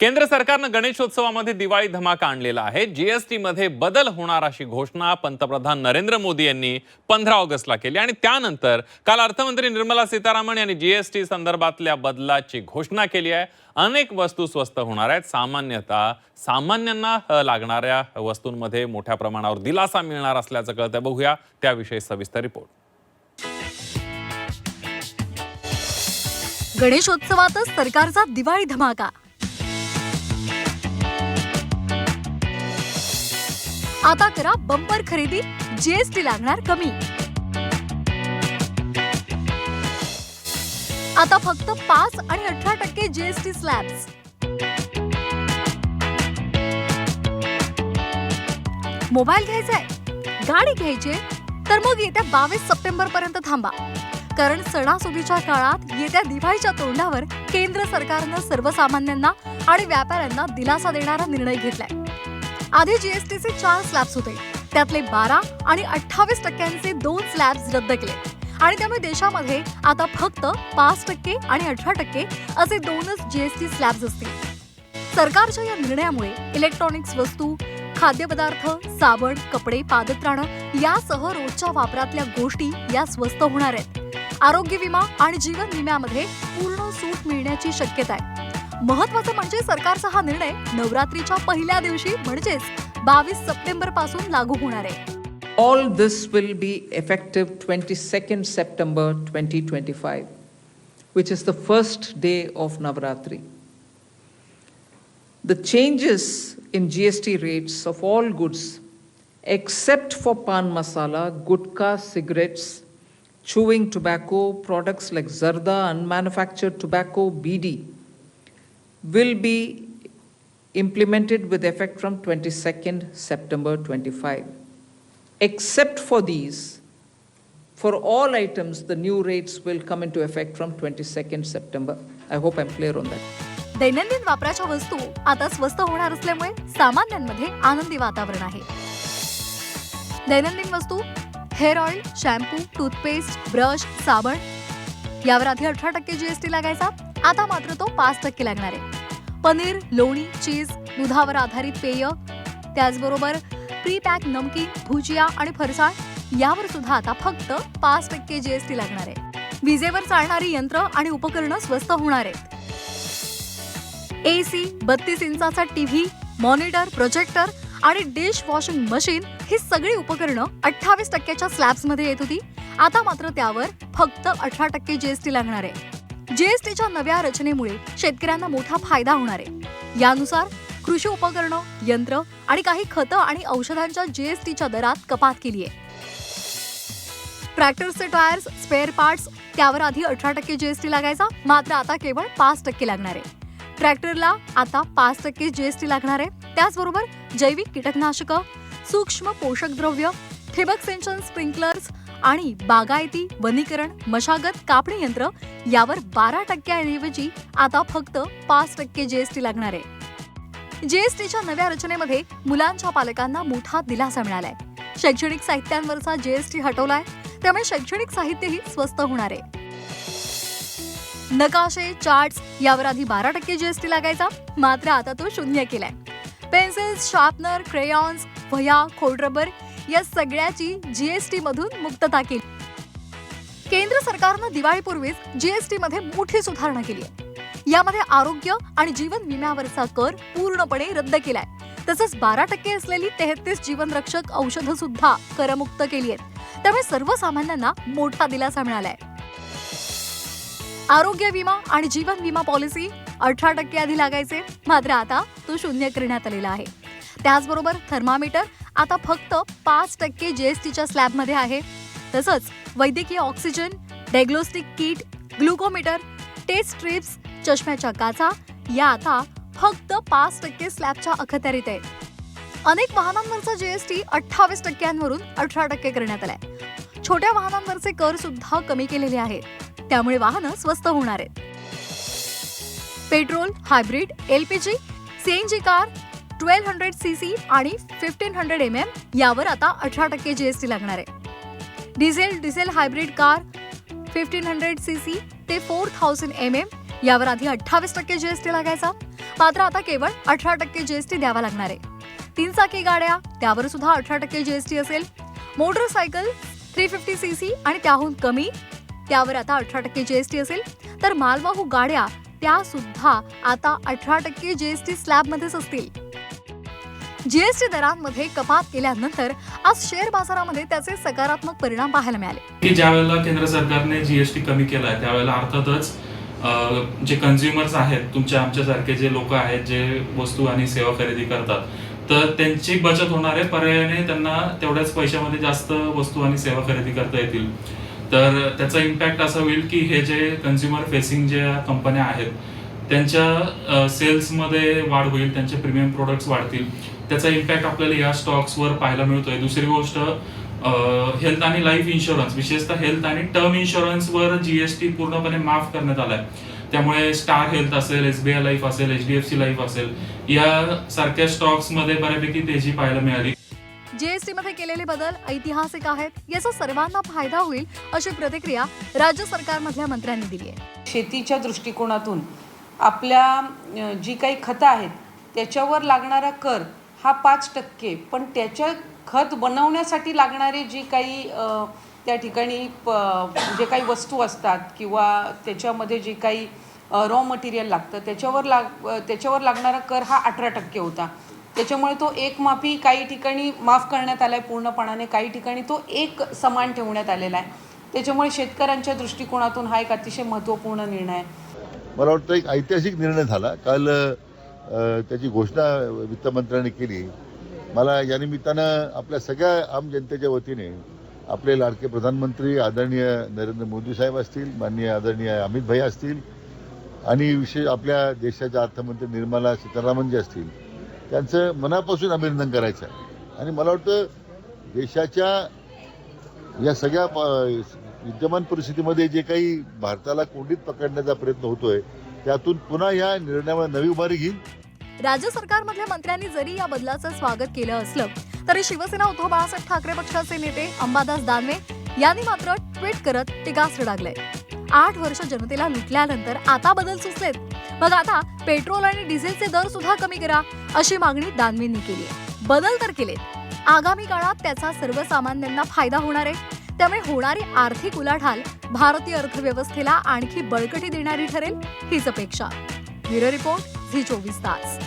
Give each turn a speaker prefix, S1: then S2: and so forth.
S1: केंद्र सरकारनं गणेशोत्सवामध्ये दिवाळी धमाका आणलेला आहे. जीएसटी मध्ये बदल होणार अशी घोषणा पंतप्रधान नरेंद्र मोदी यांनी पंधरा ऑगस्टला केली. आणि त्यानंतर काल अर्थमंत्री निर्मला सीतारामन यांनी जीएसटी संदर्भातल्या बदलाची घोषणा केली आहे. अनेक वस्तू स्वस्त होणार आहेत. सामान्यतः सामान्यांना लागणाऱ्या वस्तूंमध्ये मोठ्या प्रमाणावर दिलासा मिळणार असल्याचं कळतं बघूया त्याविषयी सविस्तर रिपोर्ट.
S2: गणेशोत्सवातच सरकारचा दिवाळी धमाका. आता करा बंपर खरेदी. जीएसटी लागणार कमी. आता फक्त पाच आणि अठरा टक्के जीएसटी स्लॅब्स मोबाईल घ्यायचाय? गाडी घ्यायची तर मग येत्या बावीस सप्टेंबर पर्यंत थांबा. कारण सणासुदीच्या काळात येत्या दिवाळीच्या तोंडावर केंद्र सरकारनं सर्वसामान्यांना आणि व्यापाऱ्यांना दिलासा देणारा निर्णय घेतलाय. आधी जीएसटीचे चार स्लॅब्स होते. त्यातले बारा आणि अठ्ठावीस टक्क्यांचे दोन स्लॅब्स रद्द केले. आणि त्यामुळे देशामध्ये आता फक्त पाच टक्के आणि अठरा टक्के असे दोनच जीएसटी स्लॅब्स असतील. सरकारच्या या निर्णयामुळे इलेक्ट्रॉनिक्स वस्तू खाद्यपदार्थ साबण कपडे पादत्राणं यासह रोजच्या वापरातल्या गोष्टी या स्वस्त होणार आहेत. आरोग्य विमा आणि जीवन विम्यामध्ये पूर्ण सूट मिळण्याची शक्यता आहे. महत्वाचं म्हणजे सरकारचा हा निर्णय नवरात्रीच्या पहिल्या दिवशी म्हणजेच बावीस सप्टेंबर पासून लागू होणार आहे
S3: All this will be effective 22nd September 2025, which is the first day of Navratri. The changes in GST rates of all goods, except for pan masala, gutka, cigarettes, chewing tobacco, products like zarda, unmanufactured tobacco, BD, will be implemented with effect from 22nd September 25. Except for these, for all items, the new rates will come into effect from 22nd September. I hope I'm clear on that.
S2: दैनंदिन वापराच्या वस्तू आता स्वस्त होणार असल्यामुळे सामान्यांमध्ये आनंदी वातावरण आहे दैनंदिन वस्तू hair oil shampoo toothpaste brush साबण यावर आधी अठरा टक्के जीएसटी लागायचा आता मात्र तो पाच टक्के लागणार आहे. पनीर लोणी चीज दुधावर आधारित पेय त्याचबरोबर प्री पॅक नमकीन भुजिया आणि फरसाण यावर सुद्धा आता फक्त पाच टक्के जीएसटी लागणार आहे. विजेवर चालणारी यंत्र आणि उपकरणं स्वस्त होणार आहेत. एसी बत्तीस इंचाचा टीव्ही मॉनिटर प्रोजेक्टर आणि डिश वॉशिंग मशीन ही सगळी उपकरणं अठ्ठावीस टक्क्याच्या स्लॅब्समध्ये येत होती. आता मात्र त्यावर फक्त अठरा टक्के जीएसटी लागणार आहे. जीएसटीच्या नव्या रचनेमुळे शेतकऱ्यांना मोठा फायदा होणार आहे. यानुसार कृषी उपकरणं यंत्र आणि काही खतं आणि औषधांच्या जीएसटीच्या दरात कपात केली आहे. ट्रॅक्टरचे टायर्स स्पेअर पार्ट्स त्यावर आधी अठरा टक्के जीएसटी लागायचा मात्र आता केवळ पाच टक्के लागणार आहे. ट्रॅक्टरला आता पाच टक्के जीएसटी लागणार आहे. त्याचबरोबर जैविक कीटकनाशकं सूक्ष्म पोषक द्रव्य ठिबक सिंचन स्प्रिंकलर्स आणि बागायती वनीकरण मशागत कापणी यंत्र यावर बारा टक्क्यांऐवजी आता फक्त पाच टक्के जीएसटी लागणार आहे. जीएसटीच्या नव्या रचनेमध्ये मुलांच्या पालकांना मोठा दिलासा मिळालाय. शैक्षणिक साहित्यांवरचा जीएसटी हटवलाय त्यामुळे शैक्षणिक साहित्यही स्वस्त होणार आहे. नकाशे चार्ट्स यावर आधी बारा टक्के जीएसटी लागायचा मात्र आता तो शून्य केलाय. पेन्सिल्स शार्पनर क्रेयॉन्स वह्या खोडरबर या सगळ्याची जीएसटी मधून मुक्तता केली. केंद्र सरकारनं दिवाळीपूर्वीच जीएसटी मध्ये मोठी सुधारणा केली आहे. यामध्ये आरोग्य आणि जीवन विम्यावरचा कर पूर्णपणे रद्द केलाय. तसंच बारा टक्के असलेली तेहतीस जीवनरक्षक औषधं सुद्धा करमुक्त केली आहेत. त्यामुळे सर्वसामान्यांना मोठा दिलासा मिळालाय. आरोग्य विमा आणि जीवन विमा पॉलिसी अठरा टक्के आधी लागायचे. मात्र आता तो शून्य करण्यात आलेला आहे. त्याचबरोबर थर्मामीटर आता फक्त पाच टक्के जीएसटीच्या स्लॅबमध्ये आहे. तसंच वैद्यकीय oxygen diagnostic kit glucometer test strips चष्म्याच्या काचा या आता फक्त पाच टक्के स्लॅबच्या अखत्यारीत आहेत अनेक वाहनांवरचा जीएसटी अठ्ठावीस टक्क्यांवरून अठरा टक्के करण्यात आलाय. छोट्या वाहनांवरचे कर सुद्धा कमी केलेले आहेत. त्यामुळे वाहनं स्वस्त होणार आहेत. Petrol hybrid LPG CNG car twelve hundred C C आणि फिफ्टीन हंड्रेड एम एम यावर आता अठरा टक्के जी एस टी लागणार आहे. Diesel diesel hybrid car fifteen hundred C C ते फोर थाउजंड एम एम यावर आधी अठ्ठावीस टक्के जी एस टी लागायचा. मात्र आता केवळ अठरा टक्के जी एस टी द्यावा लागणार आहे. तीन चाकी गाड्या त्यावर सुद्धा अठरा टक्के जी एस टी असेल. Motorcycle three fifty C C आणि त्याहून कमी त्यावर आता अठरा टक्के जी एस टी असेल. तर मालवाहू गाड्या त्या सुद्धा आता अठरा टक्के जी एस टी स्लॅबमध्येच असतील. जीएसटी दरांमध्ये कपात केल्यानंतर आज शेअर बाजारामध्ये त्याचे सकारात्मक परिणाम पाहायला मिळाले.
S4: की ज्या वेळेला केंद्र सरकारने जीएसटी कमी केला आहे त्यावेळेला अर्थातच जे कन्झ्युमर्स आहेत तुमच्या आमच्यासारखे जे लोक आहेत जे वस्तू आणि सेवा खरेदी करतात तर त्यांची बचत होणार आहे. पर्यायाने त्यांना तेवढ्याच पैशामध्ये जास्त वस्तू आणि सेवा खरेदी करता येतील. तर त्याचा इम्पॅक्ट असा होईल की हे जे कन्झ्युमर फेसिंग ज्या कंपन्या आहेत त्यांच्या सेल्समध्ये वाढ होईल त्यांचे प्रीमियम प्रोडक्ट्स वाढतील. त्याचा इम्पॅक्ट आपल्याला या स्टॉक्सवर पाहायला मिळतोय. दुसरी गोष्ट हेल्थ आणि लाईफ इन्शुरन्स विशेषतः हेल्थ आणि टर्म इन्शुरन्सवर जीएसटी पूर्णपणे माफ करण्यात आलाय. त्यामुळे स्टार हेल्थ असेल एसबीआय लाईफ असेल एचडीएफसी लाईफ असेल या सारख्या स्टॉक्समध्ये बऱ्यापैकी तेजी पाहायला मिळाली.
S2: जीएसटी मध्ये केलेले बदल ऐतिहासिक आहेत. याचा सर्वांना फायदा होईल अशी प्रतिक्रिया राज्य सरकारमधल्या मंत्र्यांनी दिली आहे.
S5: शेतीच्या दृष्टिकोनातून आपल्या जी काही खतं आहेत त्याच्यावर लागणारा कर हा पाच टक्के. पण त्याच्या खत बनवण्यासाठी लागणारी जी काही त्या ठिकाणी प- जे काही वस्तू असतात किंवा त्याच्यामध्ये जे काही रॉ मटेरियल लागतं त्याच्यावर लाग त्याच्यावर लागणारा कर हा अठरा टक्के होता. त्याच्यामुळे तो एक माफी काही ठिकाणी माफ करण्यात आला आहे पूर्णपणाने काही ठिकाणी तो एक समान ठेवण्यात आलेला आहे. त्याच्यामुळे शेतकऱ्यांच्या दृष्टिकोनातून हा एक अतिशय महत्त्वपूर्ण निर्णय आहे.
S6: मला वाटतं एक ऐतिहासिक निर्णय झाला. काल त्याची घोषणा वित्तमंत्र्यांनी केली. मला या निमित्तानं आपल्या सगळ्या आम जनतेच्या वतीने आपले लाडके प्रधानमंत्री आदरणीय नरेंद्र मोदी साहेब असतील माननीय आदरणीय अमित भाई असतील आणि विशेष आपल्या देशाच्या अर्थमंत्री निर्मला सीतारामन जे असतील त्यांचं मनापासून अभिनंदन करायचं आणि मला वाटतं देशाच्या या सगळ्या प- विद्यमान परिस्थितीमध्ये जे काही भारताला कोंडीत पकडण्याचा प्रयत्न होतोय त्यातून पुन्हा या निर्णयावर नवी उभारी घेईल
S2: राज्य सरकारमधल्या मंत्र्यांनी जरी या बदलाचं स्वागत केलं असलं तरी शिवसेना उद्धव बाळासाहेब ठाकरे पक्षाचे नेते अंबादास दानवे यांनी मात्र ट्विट करत टीकास्त्र लागलंय आठ वर्ष जनतेला लुटल्यानंतर आता बदल सुचलेत. मग आता पेट्रोल आणि डिझेलचे दर सुद्धा कमी करा अशी मागणी दानवेंनी केली बदल तर केले आगामी काळात त्याचा सर्वसामान्यांना फायदा होणार आहे. त्यामुळे होणारी आर्थिक उलाढाल भारतीय अर्थव्यवस्थेला आणखी बळकटी देणारी ठरेल हीच अपेक्षा. ब्युरो रिपोर्ट झी चोवीस तास.